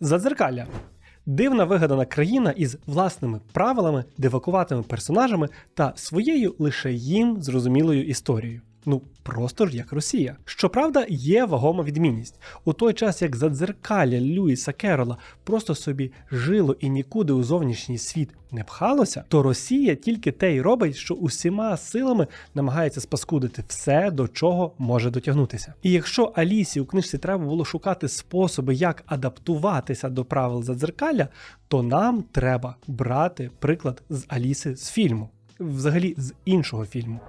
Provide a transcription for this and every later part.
Задзеркалля. Дивна вигадана країна із власними правилами, дивакуватими персонажами та своєю лише їм зрозумілою історією. Ну просто ж як Росія. Щоправда, є вагома відмінність. У той час як задзеркалля Льюіса Керола просто собі жило і нікуди у зовнішній світ не пхалося, то Росія тільки те й робить, що усіма силами намагається спаскудити все, до чого може дотягнутися. І якщо Алісі у книжці треба було шукати способи, як адаптуватися до правил задзеркалля, то нам треба брати приклад з Аліси з фільму, взагалі з іншого фільму.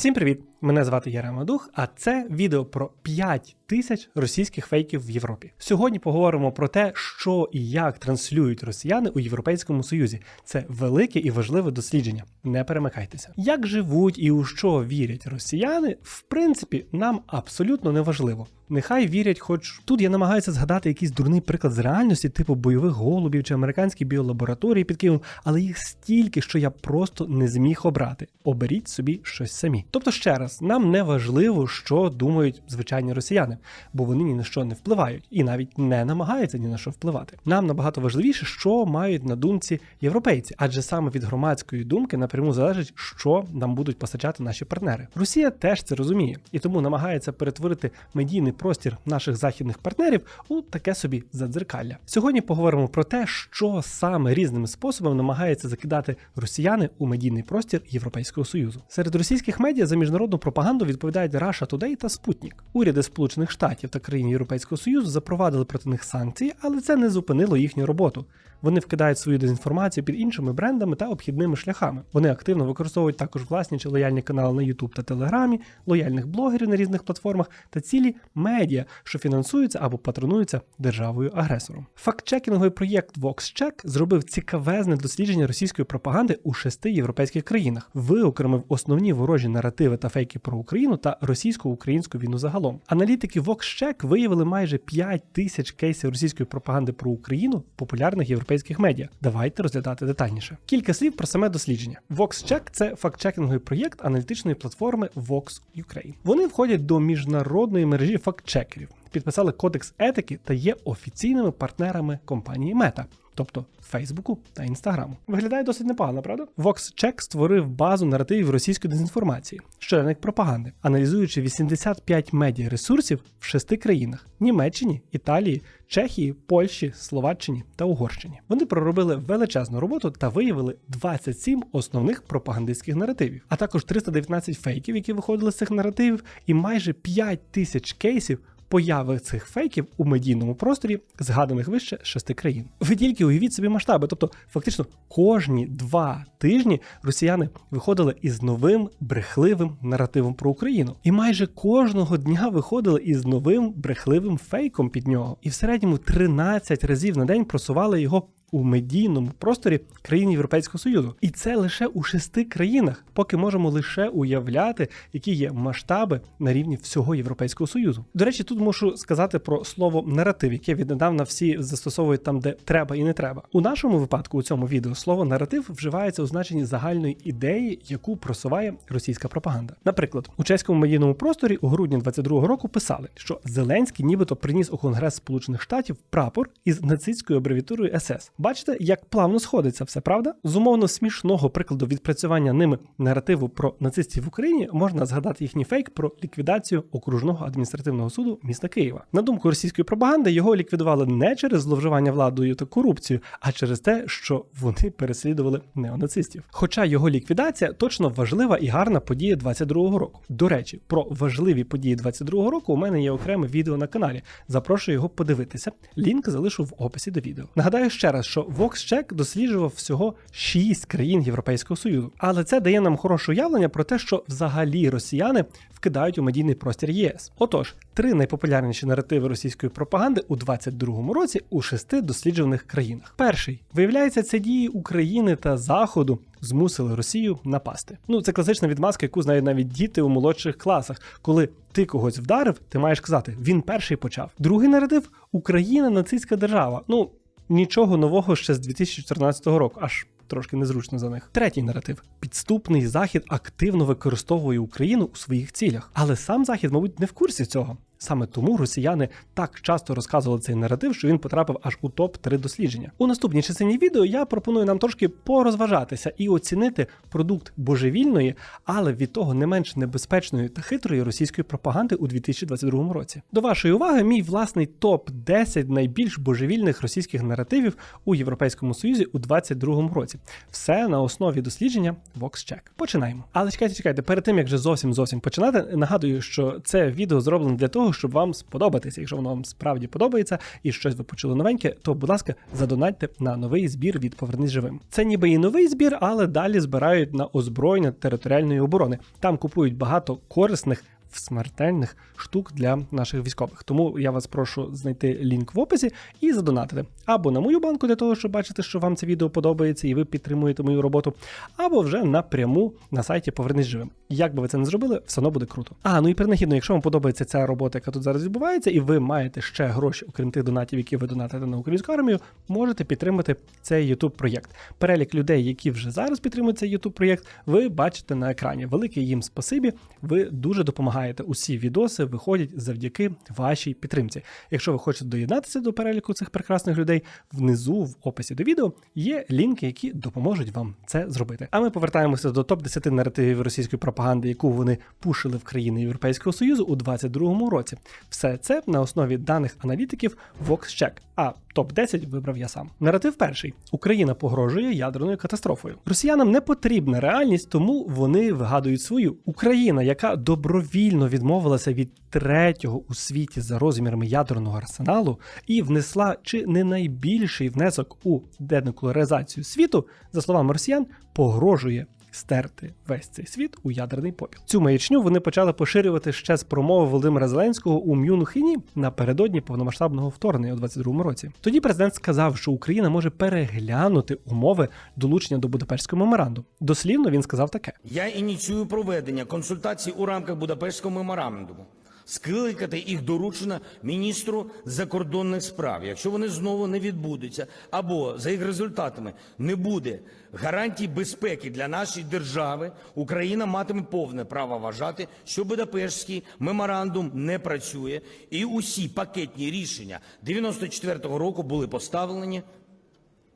Всім привіт! Мене звати Ярема Дух, а це відео про 5 тисяч російських фейків в Європі. Сьогодні поговоримо про те, що і як транслюють росіяни у Європейському Союзі. Це велике і важливе дослідження. Не перемикайтеся. Як живуть і у що вірять росіяни, в принципі, нам абсолютно не важливо. Нехай вірять, хоч тут я намагаюся згадати якийсь дурний приклад з реальності, типу бойових голубів чи американські біолабораторії під Києвом, але їх стільки, що я просто не зміг обрати. Оберіть собі щось самі. Тобто, ще раз, нам не важливо, що думають звичайні росіяни, бо вони ні на що не впливають і навіть не намагаються ні на що впливати. Нам набагато важливіше, що мають на думці європейці, адже саме від громадської думки напряму залежить, що нам будуть постачати наші партнери. Росія теж це розуміє і тому намагається перетворити медійний простір наших західних партнерів у таке собі задзеркалля. Сьогодні поговоримо про те, що саме різними способами намагаються закидати росіяни у медійний простір Європейського союзу. Серед російських медіа за міжнародну пропаганду відповідають Russia Today та Спутник. Уряди Сполучених Штатів та країн Європейського Союзу запровадили проти них санкції, але це не зупинило їхню роботу. Вони вкидають свою дезінформацію під іншими брендами та обхідними шляхами. Вони активно використовують також власні чи лояльні канали на YouTube та Телеграмі, лояльних блогерів на різних платформах та цілі медіа, що фінансуються або патронуються державою агресором. Фактчекінговий проєкт VoxCheck зробив цікавезне дослідження російської пропаганди у шести європейських країнах, виокремив основні ворожі наративи та фейки про Україну та російсько-українську війну загалом. Аналітики VoxCheck виявили майже 5 тисяч кейсів російської пропаганди про Україну в популярних європейських медіа. Давайте розглядати детальніше. Кілька слів про саме дослідження. VoxCheck – це фактчекінговий проєкт аналітичної платформи Vox Ukraine. Вони входять до міжнародної мережі фактчекерів, підписали кодекс етики та є офіційними партнерами компанії Meta. Тобто Фейсбуку та Інстаграму. Виглядає досить непогано, правда? VoxCheck створив базу наративів російської дезінформації, щоденник пропаганди, аналізуючи 85 медіа ресурсів в шести країнах: Німеччині, Італії, Чехії, Польщі, Словаччині та Угорщині. Вони проробили величезну роботу та виявили 27 основних пропагандистських наративів, а також 319 фейків, які виходили з цих наративів, і майже 5 тисяч кейсів появи цих фейків у медійному просторі згаданих вище шести країн. Ви тільки уявіть собі масштаби. Тобто, фактично, кожні два тижні росіяни виходили із новим брехливим наративом про Україну, і майже кожного дня виходили із новим брехливим фейком під нього, і в середньому 13 разів на день просували його. У медійному просторі країн Європейського Союзу, і це лише у шести країнах, поки можемо лише уявляти, які є масштаби на рівні всього Європейського Союзу. До речі, тут мушу сказати про слово наратив, яке віднедавна всі застосовують там, де треба і не треба. У нашому випадку у цьому відео слово наратив вживається у значенні загальної ідеї, яку просуває російська пропаганда. Наприклад, у чеському медійному просторі у грудні 22-го року писали, що Зеленський нібито приніс у Конгрес Сполучених Штатів прапор із нацистською абревіатурою СС. Бачите, як плавно сходиться все, правда? З умовно смішного прикладу відпрацювання ними наративу про нацистів в Україні можна згадати їхній фейк про ліквідацію окружного адміністративного суду міста Києва. На думку російської пропаганди, його ліквідували не через зловживання владою та корупцію, а через те, що вони переслідували неонацистів. Хоча його ліквідація точно важлива і гарна подія 22-го року. До речі, про важливі події 22-го року у мене є окреме відео на каналі. Запрошую його подивитися. Лінк залишу в описі до відео. Нагадаю ще раз, що VoxCheck досліджував всього 6 країн Європейського Союзу, але це дає нам хороше уявлення про те, що взагалі росіяни вкидають у медійний простір ЄС. Отож, три найпопулярніші наративи російської пропаганди у 22-му році у шести досліджених країнах. Перший виявляється, це дії України та Заходу. Змусили Росію напасти. Ну це класична відмазка, яку знають навіть діти у молодших класах. Коли ти когось вдарив, ти маєш казати, він перший почав. Другий наратив Україна нацистська держава. Ну нічого нового ще з 2014 року, аж трошки незручно за них. Третій наратив: підступний захід активно використовує Україну у своїх цілях, але сам захід, мабуть, не в курсі цього. Саме тому росіяни так часто розказували цей наратив, що він потрапив аж у топ 3 дослідження. У наступній частині відео я пропоную нам трошки порозважатися і оцінити продукт божевільної, але від того не менш небезпечної та хитрої російської пропаганди у 2022 році. До вашої уваги, мій власний топ 10 найбільш божевільних російських наративів у Європейському Союзі у 2022 році. Все на основі дослідження VoxCheck. Починаємо. Але чекайте, чекайте, перед тим як вже зовсім зовсім починати, нагадую, що це відео зроблено для того, щоб вам сподобатися. Якщо воно вам справді подобається і щось ви почули новеньке, то будь ласка, задонатьте на новий збір від Повернись живим. Це ніби і новий збір, але далі збирають на озброєння територіальної оборони. Там купують багато корисних. Смертельних штук для наших військових. Тому я вас прошу знайти лінк в описі і задонатити або на мою банку для того, щоб бачити, що вам це відео подобається і ви підтримуєте мою роботу, або вже напряму на сайті Повернись живим. Як би ви це не зробили, все одно буде круто. А ну і принагідно, якщо вам подобається ця робота, яка тут зараз відбувається, і ви маєте ще гроші, окрім тих донатів, які ви донатите на українську армію, можете підтримати цей youtube проєкт. Перелік людей, які вже зараз підтримують цей youtube проєкт, ви бачите на екрані. Велике їм спасибі. Ви дуже допомагаєте. Усі відоси виходять завдяки вашій підтримці. Якщо ви хочете доєднатися до переліку цих прекрасних людей, внизу в описі до відео є лінки, які допоможуть вам це зробити. А ми повертаємося до топ 10 наративів російської пропаганди, яку вони пушили в країни Європейського Союзу у 2022 році. Все це на основі даних аналітиків VoxCheck. А топ 10 вибрав я сам. Наратив перший: Україна погрожує ядерною катастрофою. Росіянам не потрібна реальність, тому вони вигадують свою Україна, яка добровільно відмовилася від третього у світі за розмірами ядерного арсеналу і внесла чи не найбільший внесок у денуклеаризацію світу, за словами росіян, погрожує. Стерти весь цей світ у ядерний попіл. Цю маячню вони почали поширювати ще з промови Володимира Зеленського у Мюнхені напередодні повномасштабного вторгнення у 22-му році. Тоді президент сказав, що Україна може переглянути умови долучення до Будапештського меморандуму. Дослівно він сказав таке: Я ініціюю проведення консультацій у рамках Будапештського меморандуму. Скликати їх доручено міністру закордонних справ. Якщо вони знову не відбудуться, або за їх результатами не буде гарантій безпеки для нашої держави, Україна матиме повне право вважати, що Будапештський меморандум не працює, і усі пакетні рішення 94-го року були поставлені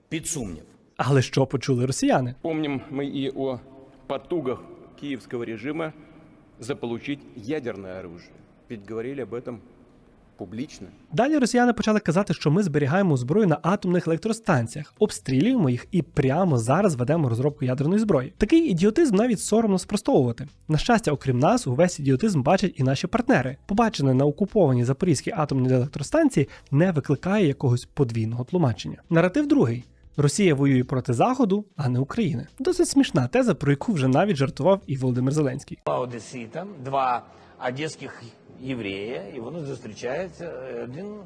під сумнів. Але що почули росіяни? Помним мы и о потугах киевского режима заполучить ядерное оружие. Ведь говорили об этом публично. Далі росіяни почали казати, що ми зберігаємо зброю на атомних електростанціях, обстрілюємо їх і прямо зараз ведемо розробку ядерної зброї. Такий ідіотизм навіть соромно спростовувати. На щастя, окрім нас, увесь ідіотизм бачать і наші партнери. Побачене на окупованій Запорізькій атомній електростанції не викликає якогось подвійного тлумачення. Наратив другий. Росія воює проти Заходу, а не України. Досить смішна теза, про яку вже навіть жартував і Володимир Зеленський. Два одесита, два одеських єврея, і вони зустрічаються. Один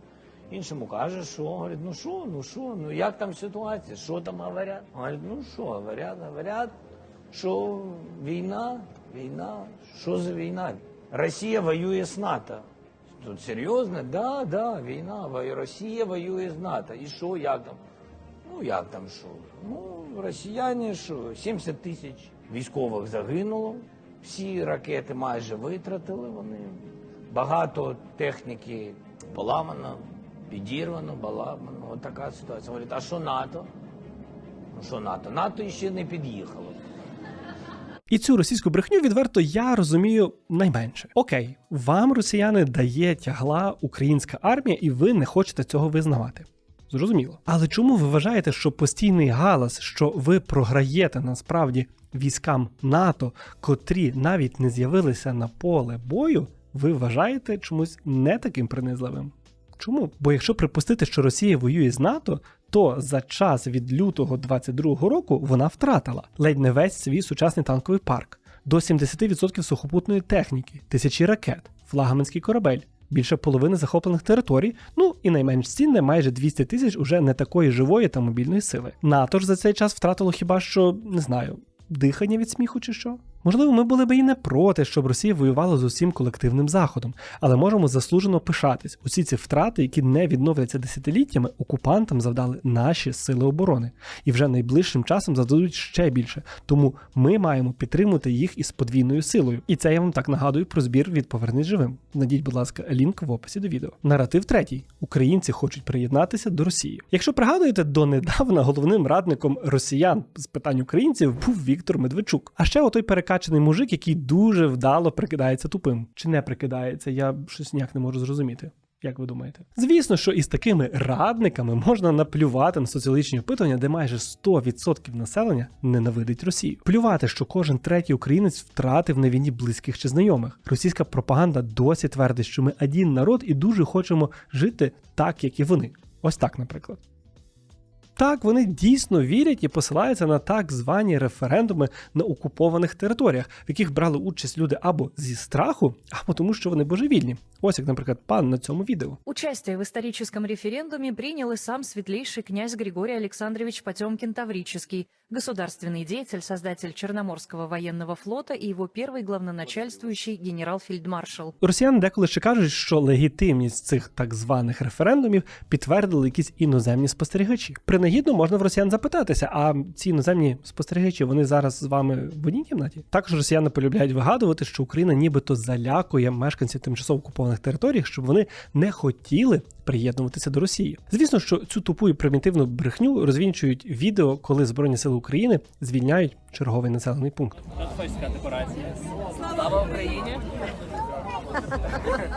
іншому каже, що говорить, ну що, ну що, ну як там ситуація, що там говорять? Говорить, ну що говорять, говорять, що війна, війна, що за війна? Росія воює з НАТО. Тут серйозно? Да, да, війна. Росія воює з НАТО. І що, як там? Ну як там що? Ну, росіяни що, 70 тисяч військових загинуло, всі ракети майже витратили вони. Багато техніки поламано, підірвано, поламано. От така ситуація. Говорять, а що НАТО? Ну що НАТО? НАТО ще не під'їхало. І цю російську брехню відверто я розумію найменше. Окей, вам росіяни дає тягла українська армія, і ви не хочете цього визнавати. Зрозуміло. Але чому ви вважаєте, що постійний галас, що ви програєте насправді військам НАТО, котрі навіть не з'явилися на поле бою, ви вважаєте чомусь не таким принизливим? Чому? Бо якщо припустити, що Росія воює з НАТО, то за час від лютого 22-го року вона втратила ледь не весь свій сучасний танковий парк, до 70% сухопутної техніки, тисячі ракет, флагманський корабель, більше половини захоплених територій, ну і найменш цінне майже 200 тисяч уже не такої живої та мобільної сили. НАТО ж за цей час втратило хіба що не знаю, дихання від сміху чи що? Можливо, ми були б і не проти, щоб Росія воювала з усім колективним заходом, але можемо заслужено пишатись. Усі ці втрати, які не відновляться десятиліттями, окупантам завдали наші сили оборони, і вже найближчим часом завдадуть ще більше. Тому ми маємо підтримувати їх із подвійною силою. І це я вам так нагадую про збір від Повернись живим. Надіть, будь ласка, лінк в описі до відео. Наратив третій: українці хочуть приєднатися до Росії. Якщо пригадуєте, донедавна головним радником росіян з питань українців був Віктор Медведчук. А ще отой перекачаний мужик, який дуже вдало прикидається тупим. Чи не прикидається? Я щось ніяк не можу зрозуміти. Як ви думаєте? Звісно, що із такими радниками можна наплювати на соціологічні опитування, де майже 100% населення ненавидить Росію. Плювати, що кожен третій українець втратив на війні близьких чи знайомих. Російська пропаганда досі твердить, що ми один народ і дуже хочемо жити так, як і вони. Ось так, наприклад. Так, вони дійсно вірять і посилаються на так звані референдуми на окупованих територіях, в яких брали участь люди або зі страху, або тому, що вони божевільні. Ось як, наприклад, пан на цьому відео. Участие в историческом референдуме принял и сам светлейший князь Григорий Александрович Потемкин Таврический, государственный деятель, создатель Черноморского военного флота и его первый главноначальствующий генерал-фельдмаршал. Росіяни деколи ще кажуть, що легітимність цих так званих референдумів підтвердили якісь іноземні спостерігачі. Принагідно можна в росіян запитатися, а ці іноземні спостерігачі вони зараз з вами в одній кімнаті. Також росіяни полюбляють вигадувати, що Україна нібито залякує мешканців тимчасово окупованих територій, щоб вони не хотіли приєднуватися до Росії. Звісно, що цю тупу і примітивну брехню розвінчують відео, коли Збройні сили України звільняють черговий населений пункт.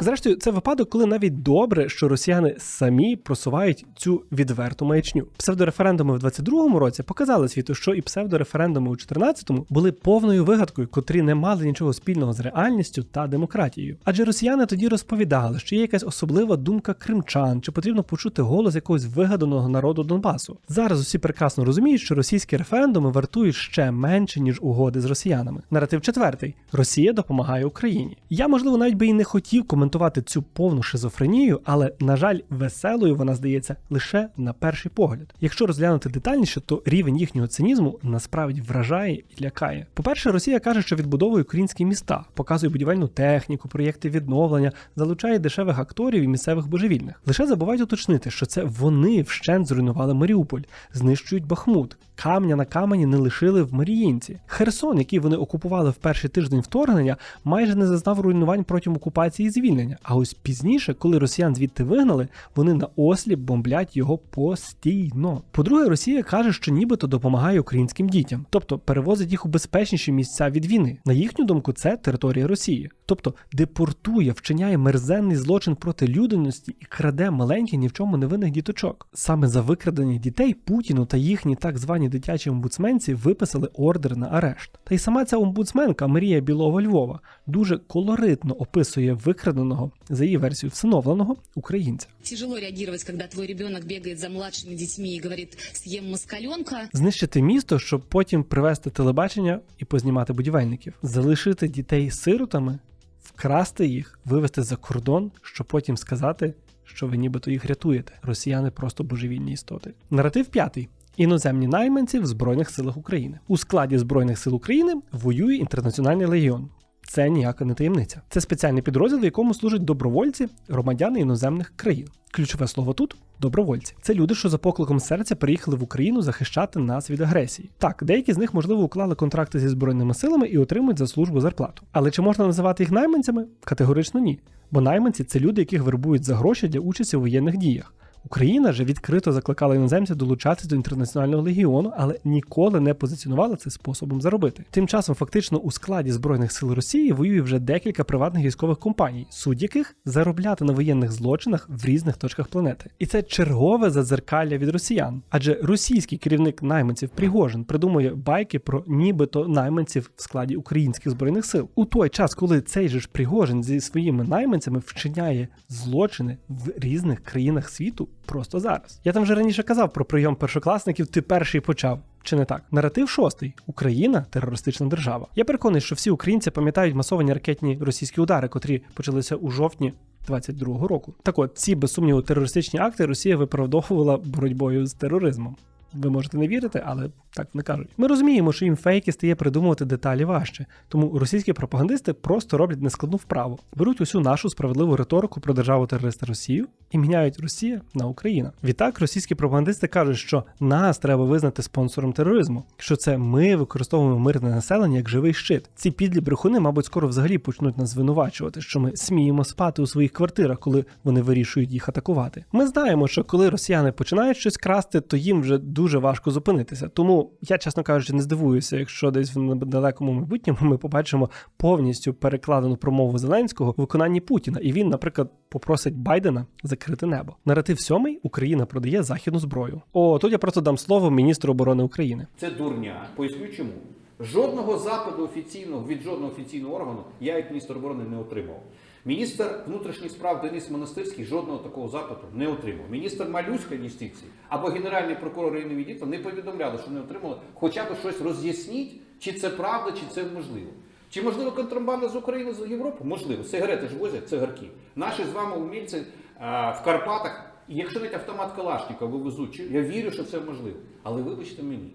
Зрештою, це випадок, коли навіть добре, що росіяни самі просувають цю відверту маячню. Псевдореферендуми в 22-му році показали світу, що і псевдореферендуми у 14-му були повною вигадкою, котрі не мали нічого спільного з реальністю та демократією. Адже росіяни тоді розповідали, що є якась особлива думка кримчан, чи потрібно почути голос якогось вигаданого народу Донбасу. Зараз усі прекрасно розуміють, що російські референдуми вартують ще менше ніж угоди з росіянами. Наратив четвертий: Росія допомагає Україні. Я можливо навіть би і не хотів коментувати цю повну шизофренію, але на жаль, веселою вона здається лише на перший погляд. Якщо розглянути детальніше, то рівень їхнього цинізму насправді вражає і лякає. По-перше, Росія каже, що відбудовує українські міста, показує будівельну техніку, проєкти відновлення, залучає дешевих акторів і місцевих божевільних. Лише забувають уточнити, що це вони вщент зруйнували Маріуполь, знищують Бахмут. Камня на камені не лишили в Маріїнці. Херсон, який вони окупували в перший тиждень вторгнення, майже не зазнав руйнувань протягом окупації і звільнення. А ось пізніше, коли росіян звідти вигнали, вони на осліп бомблять його постійно. По-друге, Росія каже, що нібито допомагає українським дітям, тобто перевозить їх у безпечніші місця від війни. На їхню думку, це територія Росії, тобто депортує, вчиняє мерзенний злочин проти людяності і краде маленьких ні в чому невинних діточок. Саме за викрадення дітей Путіну та їхні так звані дитячі омбудсменці виписали ордер на арешт. Та й сама ця омбудсменка Марія Білова Львова дуже колоритно описує викраденого за її версією всиновленого українця. Тяжело реагировать, когда твой ребенок бегает за младшими детьми и говорит «съем москаленка». Знищити місто, щоб потім привести телебачення і познімати будівельників, залишити дітей сиротами, вкрасти їх, вивезти за кордон, щоб потім сказати, що ви нібито їх рятуєте. Росіяни просто божевільні істоти. Наратив п'ятий. Іноземні найманці в Збройних силах України у складі Збройних сил України воює інтернаціональний легіон. Це ніяка не таємниця. Це спеціальний підрозділ, в якому служать добровольці, громадяни іноземних країн. Ключове слово тут добровольці. Це люди, що за покликом серця приїхали в Україну захищати нас від агресії. Так, деякі з них можливо уклали контракти зі збройними силами і отримують за службу зарплату. Але чи можна називати їх найманцями? Категорично ні. Бо найманці це люди, яких вербують за гроші для участі у воєнних діях. Україна же відкрито закликала іноземців долучатися до інтернаціонального легіону, але ніколи не позиціонувала це способом заробити. Тим часом, фактично, у складі збройних сил Росії воює вже декілька приватних військових компаній, суть яких заробляти на воєнних злочинах в різних точках планети. І це чергове задзеркалля від росіян. Адже російський керівник найманців Пригожин придумує байки про нібито найманців в складі українських збройних сил у той час, коли цей же ж Пригожин зі своїми найманцями вчиняє злочини в різних країнах світу просто зараз. Я там вже раніше казав про прийом першокласників, ти перший почав. Чи не так? Наратив шостий: Україна терористична держава. Я переконаний, що всі українці пам'ятають масовані ракетні російські удари, котрі почалися у жовтні 22-го року. Так от ці без сумніву терористичні акти Росія виправдовувала боротьбою з тероризмом. Ви можете не вірити, але Так вони кажуть. Ми розуміємо, що їм фейки стає придумувати деталі важче, тому російські пропагандисти просто роблять нескладну вправу, беруть усю нашу справедливу риторику про державу терориста Росію і міняють Росія на Україна. Відтак, російські пропагандисти кажуть, що нас треба визнати спонсором тероризму, що це ми використовуємо мирне населення як живий щит. Ці підлі брехуни, мабуть, скоро взагалі почнуть нас звинувачувати, що ми сміємо спати у своїх квартирах, коли вони вирішують їх атакувати. Ми знаємо, що коли росіяни починають щось красти, то їм вже дуже важко зупинитися. Тому я, чесно кажучи, не здивуюся, якщо десь в далекому майбутньому ми побачимо повністю перекладену промову Зеленського в виконанні Путіна, і він, наприклад, попросить Байдена закрити небо. Наратив сьомий Україна продає західну зброю. О, тут я просто дам слово міністру оборони України. Це дурня. Поясню чому. Жодного запиту офіційного від жодного офіційного органу я як міністр оборони не отримав. Міністр внутрішніх справ Денис Монастирський жодного такого запиту не отримав. Міністр Малюська юстиції або генеральний прокурор Інни Відіта не повідомляли, що не отримали, хоча б щось роз'ясніть, чи це правда, чи це можливо. Чи можливо контрабанда з України з Європи? Можливо. Сигарети ж возять цигарки. Наші з вами умільці а, в Карпатах, і якщо навіть автомат Калашникова вивезуть, я вірю, що це можливо. Але вибачте мені,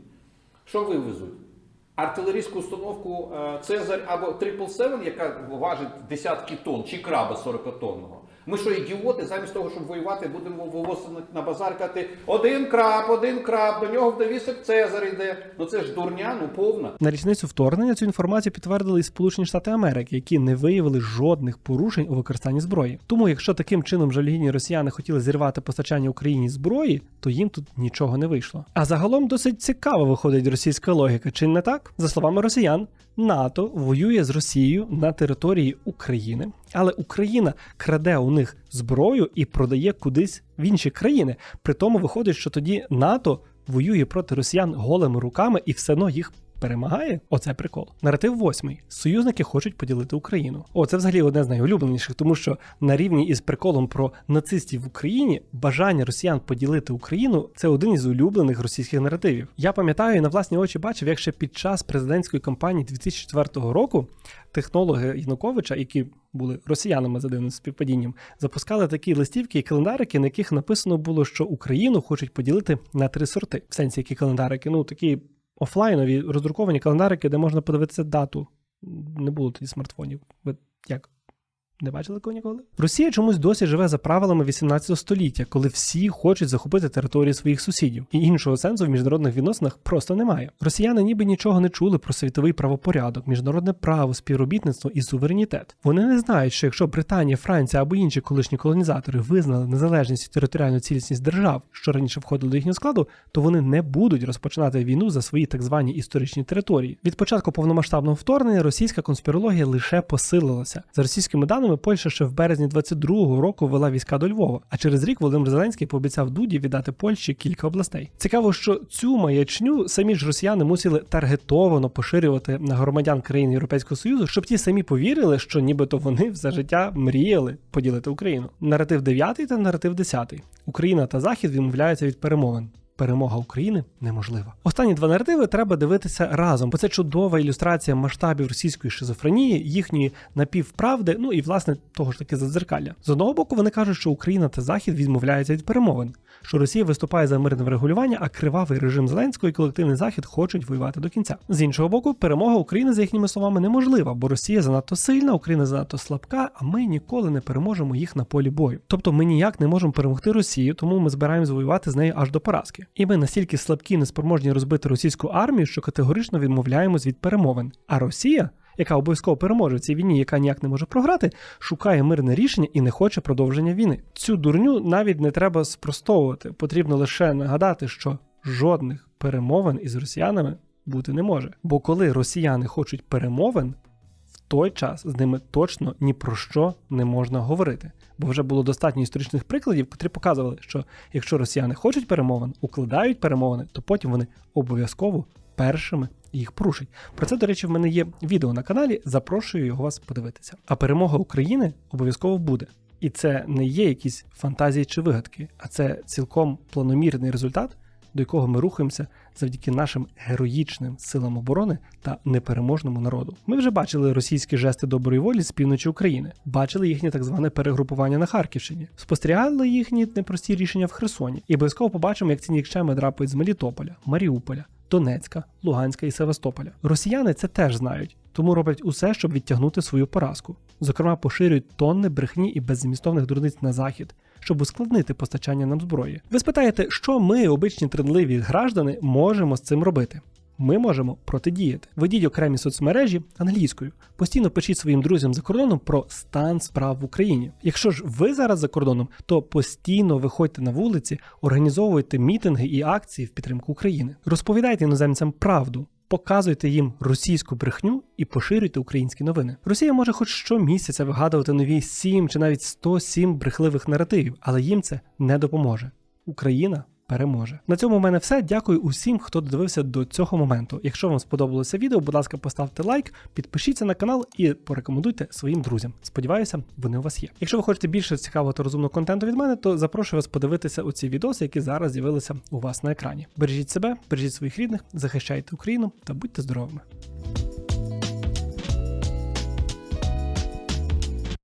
що вивезуть? Артилерійську установку е, Цезарь або 777, яка важить десятки тонн, чи краба 40-тонного. Ми що, ідіоти, замість того, щоб воювати, будемо вивозити на- базар казати один краб, один краб, до нього в довісок Цезар йде. Ну це ж дурня, ну повна. На річницю вторгнення цю інформацію підтвердили і Сполучені Штати Америки, які не виявили жодних порушень у використанні зброї. Тому, якщо таким чином жалюгідні росіяни хотіли зірвати постачання Україні зброї, то їм тут нічого не вийшло. А загалом досить цікаво виходить російська логіка, чи не так? За словами росіян, НАТО воює з Росією на території України, але Україна краде у них зброю і продає кудись в інші країни. При тому виходить, що тоді НАТО воює проти росіян голими руками і все одно їх перемагає. Оце прикол. Наратив восьмий. Союзники хочуть поділити Україну. О, це взагалі одне з найулюбленіших, тому що на рівні із приколом про нацистів в Україні бажання росіян поділити Україну це один із улюблених російських наративів. Я пам'ятаю і на власні очі бачив, як ще під час президентської кампанії 2004 року технологи Януковича, які були росіянами за дивним співпадінням, запускали такі листівки і календарики, на яких написано було, що Україну хочуть поділити на три сорти. В сенсі, які календарики, ну такі офлайнові роздруковані календарики, де можна подивитися дату. Не було тоді смартфонів. Ви як? Не бачили кого ніколи? Росія чомусь досі живе за правилами 18 століття, коли всі хочуть захопити території своїх сусідів, і іншого сенсу в міжнародних відносинах просто немає. Росіяни ніби нічого не чули про світовий правопорядок, міжнародне право, співробітництво і суверенітет. Вони не знають, що якщо Британія, Франція або інші колишні колонізатори визнали незалежність і територіальну цілісність держав, що раніше входили до їхнього складу, то вони не будуть розпочинати війну за свої так звані історичні території. Від початку повномасштабного вторгнення російська конспірологія лише посилилася. За російськими даними, Польща ще в березні 22-го року вела війська до Львова, а через рік Володимир Зеленський пообіцяв Дуді віддати Польщі кілька областей. Цікаво, що цю маячню самі ж росіяни мусили таргетовано поширювати на громадян країн Європейського Союзу, щоб ті самі повірили, що нібито вони все життя мріяли поділити Україну. Наратив 9 та наратив 10. Україна та Захід відмовляються від перемовин. Перемога України неможлива. Останні два наративи треба дивитися разом, бо це чудова ілюстрація масштабів російської шизофренії, їхньої напівправди, ну і власне того ж таки задзеркалля. З одного боку, вони кажуть, що Україна та Захід відмовляються від перемовин, що Росія виступає за мирне врегулювання, а кривавий режим Зеленського і колективний захід хочуть воювати до кінця. З іншого боку, перемога України за їхніми словами неможлива, бо Росія занадто сильна, Україна занадто слабка, а ми ніколи не переможемо їх на полі бою. Тобто ми ніяк не можемо перемогти Росію, тому ми збираємось воювати з нею аж до поразки. І ми настільки слабкі, і неспроможні розбити російську армію, що категорично відмовляємось від перемовин. А Росія. Яка обов'язково переможе в цій війні, яка ніяк не може програти, шукає мирне рішення і не хоче продовження війни. Цю дурню навіть не треба спростовувати. Потрібно лише нагадати, що жодних перемовин із росіянами бути не може. Бо коли росіяни хочуть перемовин, той час з ними точно ні про що не можна говорити. Бо вже було достатньо історичних прикладів, котрі показували, що якщо росіяни хочуть перемовин, укладають перемовини, то потім вони обов'язково першими їх порушать. Про це, до речі, в мене є відео на каналі. Запрошую його вас подивитися. А перемога України обов'язково буде. І це не є якісь фантазії чи вигадки, а це цілком планомірний результат, до якого ми рухаємося завдяки нашим героїчним силам оборони та непереможному народу. Ми вже бачили російські жести доброї волі з півночі України, бачили їхнє так зване перегрупування на Харківщині, спостерігали їхні непрості рішення в Херсоні, і обов'язково побачимо, як ці нікчеми драпають з Мелітополя, Маріуполя, Донецька, Луганська і Севастополя. Росіяни це теж знають, тому роблять усе, щоб відтягнути свою поразку. Зокрема, поширюють тонни брехні і беззмістовних дурниць на захід, щоб ускладнити постачання нам зброї. Ви спитаєте, що ми, обичні трендливі граждани, можемо з цим робити? Ми можемо протидіяти. Ведіть окремі соцмережі англійською. Постійно пишіть своїм друзям за кордоном про стан справ в Україні. Якщо ж ви зараз за кордоном, то постійно виходьте на вулиці, організовуйте мітинги і акції в підтримку України. Розповідайте іноземцям правду. Показуйте їм російську брехню і поширюйте українські новини. Росія може хоч щомісяця вигадувати нові 7 чи навіть 107 брехливих наративів, але їм це не допоможе. Україна переможе. На цьому в мене все. Дякую усім, хто додивився до цього моменту. Якщо вам сподобалося відео, будь ласка, поставте лайк, підпишіться на канал і порекомендуйте своїм друзям. Сподіваюся, вони у вас є. Якщо ви хочете більше цікавого та розумного контенту від мене, то запрошую вас подивитися оці відоси, які зараз з'явилися у вас на екрані. Бережіть себе, бережіть своїх рідних, захищайте Україну та будьте здоровими.